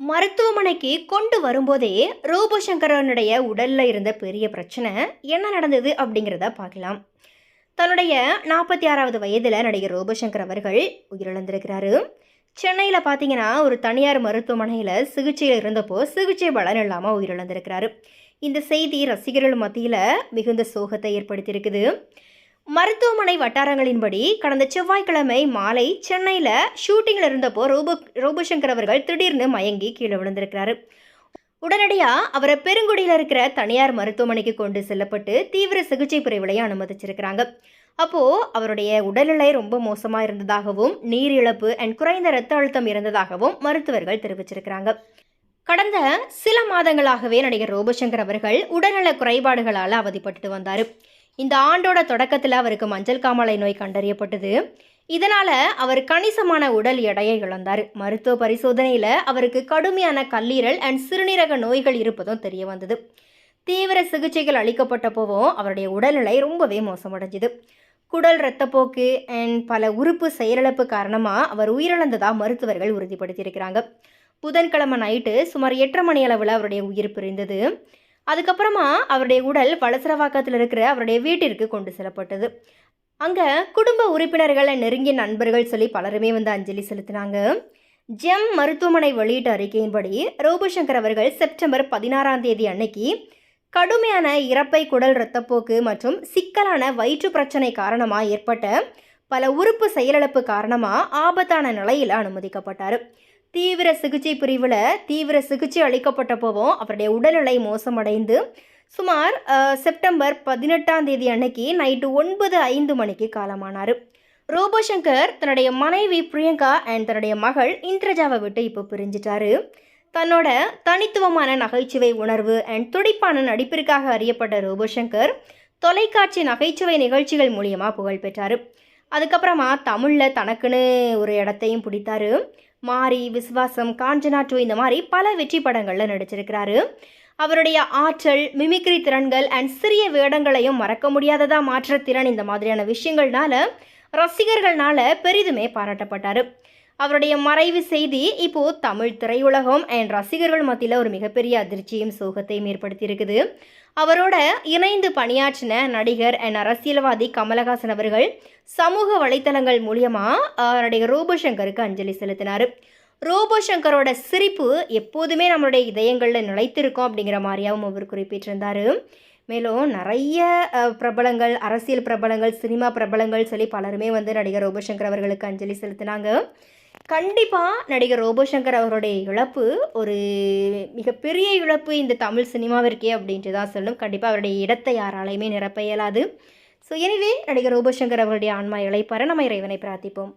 மருத்துவமனைக்கு கொண்டு வரும்போதே ரோபோசங்கரனுடைய உடலில் இருந்த பெரிய பிரச்சனை என்ன நடந்தது அப்படிங்கிறத பார்க்கலாம். தன்னுடைய நாற்பத்தி ஆறாவது வயதில் நடிகர் ரோபோசங்கர் அவர்கள் உயிரிழந்திருக்கிறாரு. சென்னையில் பார்த்தீங்கன்னா ஒரு தனியார் மருத்துவமனையில் சிகிச்சையில் இருந்தப்போ சிகிச்சை பலன் இல்லாமல் உயிரிழந்திருக்கிறாரு. இந்த செய்தி ரசிகர்கள் மத்தியில் மிகுந்த சோகத்தை ஏற்படுத்தியிருக்குது. மருத்துவமனை வட்டாரங்களின்படி கடந்த செவ்வாய்க்கிழமை மாலை சென்னையில் ஷூட்டிங்கில் இருந்தப்போ ரோபோ ரோபோசங்கர் அவர்கள் திடீர்னு மயங்கி கீழே விழுந்திருக்கிறாரு. உடனடியாக அவரை பெருங்குடியில் இருக்கிற தனியார் மருத்துவமனைக்கு கொண்டு செல்லப்பட்டு தீவிர சிகிச்சை பிரிவிலையும் அனுமதிச்சிருக்கிறாங்க. அப்போது அவருடைய உடல்நிலை ரொம்ப மோசமாக இருந்ததாகவும் நீர் இழப்பு அண்ட் குறைந்த இரத்த அழுத்தம் இருந்ததாகவும் மருத்துவர்கள் தெரிவிச்சிருக்கிறாங்க. கடந்த சில மாதங்களாகவே நடிகர் ரோபசங்கர் அவர்கள் உடல்நல குறைபாடுகளால் அவதிப்பட்டு வந்தார். இந்த ஆண்டோட தொடக்கத்தில் அவருக்கு மஞ்சள் காமாலை நோய் கண்டறியப்பட்டது. இதனால் அவர் கணிசமான உடல் எடையை இழந்தார். மருத்துவ பரிசோதனையில் அவருக்கு கடுமையான கல்லீரல் அண்ட் சிறுநீரக நோய்கள் இருப்பதும் தெரிய வந்தது. தீவிர சிகிச்சைகள் அளிக்கப்பட்டப்போவும் அவருடைய உடல்நிலை ரொம்பவே மோசமடைஞ்சுது. குடல் இரத்தப்போக்கு அண்ட் பல உறுப்பு செயலிழப்பு காரணமாக அவர் உயிரிழந்ததாக மருத்துவர்கள் உறுதிப்படுத்தியிருக்கிறாங்க. புதன்கிழமை நைட்டு சுமார் எட்டரை மணி அளவில் அவருடைய உயிர் பிரிந்தது. அதுக்கப்புறமா அவருடைய உடல் வளசரவாக்கத்தில் இருக்கிற அவருடைய வீட்டிற்கு கொண்டு செல்லப்பட்டது. அங்கே குடும்ப உறுப்பினர்களை நெருங்கிய நண்பர்கள் சொல்லி பலருமே வந்து அஞ்சலி செலுத்தினாங்க. ஜெம் மருத்துவமனை வெளியிட்ட அறிக்கையின்படி ரோபசங்கர் அவர்கள் செப்டம்பர் பதினாறாம் தேதி அன்னைக்கு கடுமையான இறப்பை குடல் இரத்தப்போக்கு மற்றும் சிக்கலான வயிற்று பிரச்சனை காரணமாக ஏற்பட்ட பல உறுப்பு செயலிழப்பு காரணமாக ஆபத்தான நிலையில் அனுமதிக்கப்பட்டார். தீவிர சிகிச்சை பிரிவில் தீவிர சிகிச்சை அளிக்கப்பட்டப்போவும் அவருடைய உடல்நிலை மோசமடைந்து சுமார் செப்டம்பர் பதினெட்டாம் தேதி அன்னைக்கு நைட்டு ஒன்பது ஐந்து மணிக்கு காலமானார். ரோபோசங்கர் தன்னுடைய மனைவி பிரியங்கா அண்ட் தன்னுடைய மகள் இந்திரஜாவை விட்டு இப்போ பிரிஞ்சிட்டாரு. தன்னோட தனித்துவமான நகைச்சுவை உணர்வு அண்ட் துடிப்பான நடிப்பிற்காக அறியப்பட்ட ரோபோசங்கர் தொலைக்காட்சி நகைச்சுவை நிகழ்ச்சிகள் மூலியமாக புகழ் பெற்றார். அதுக்கப்புறமா தமிழில் தனக்குன்னு ஒரு இடத்தையும் பிடித்தாரு. மாரி விஸ்வாசம் காஞ்சனா டூ இந்த மாதிரி பல வெற்றி படங்களில் நடிச்சிருக்கிறாரு. அவருடைய ஆற்றல் மிமிக்ரி திறன்கள் அண்ட் சிறிய வேடங்களையும் மறக்க முடியாததாக மாற்ற திறன் இந்த மாதிரியான விஷயங்கள்னால ரசிகர்கள்னால பெரிதுமே பாராட்டப்பட்டார். அவருடைய மறைவு செய்தி இப்போ தமிழ் திரையுலகம் அண்ட் ரசிகர்கள் மத்தியில் ஒரு மிகப்பெரிய அதிர்ச்சியும் சோகத்தையும் ஏற்படுத்தியிருக்குது. அவரோட இணைந்து பணியாற்றின நடிகர் அண்ட் அரசியல்வாதி கமலஹாசன் அவர்கள் சமூக வலைத்தளங்கள் மூலியமாக நடிகர் ரூபசங்கருக்கு அஞ்சலி செலுத்தினார். ரோபோசங்கரோட சிரிப்பு எப்போதுமே நம்மளுடைய இதயங்களில் நிலைத்திருக்கும் அப்படிங்கிற மாதிரியாகவும் அவர் குறிப்பிட்டிருந்தார். மேலும் நிறைய பிரபலங்கள் அரசியல் பிரபலங்கள் சினிமா பிரபலங்கள் சொல்லி பலருமே வந்து நடிகர் ரோபோசங்கர் அவர்களுக்கு அஞ்சலி செலுத்தினாங்க. கண்டிப்பாக நடிகர் ரோபோசங்கர் அவருடைய இழப்பு ஒரு மிகப்பெரிய இழப்பு இந்த தமிழ் சினிமாவிற்கே அப்படின்ட்டு தான் சொல்லும். கண்டிப்பாக அவருடைய இடத்தை யாராலையுமே நிரப்ப இயலாது. ஸோ எனவே நடிகர் ரோபோசங்கர் அவருடைய ஆன்மா இழைப்பார நம்ம இறைவனை பிரார்த்திப்போம்.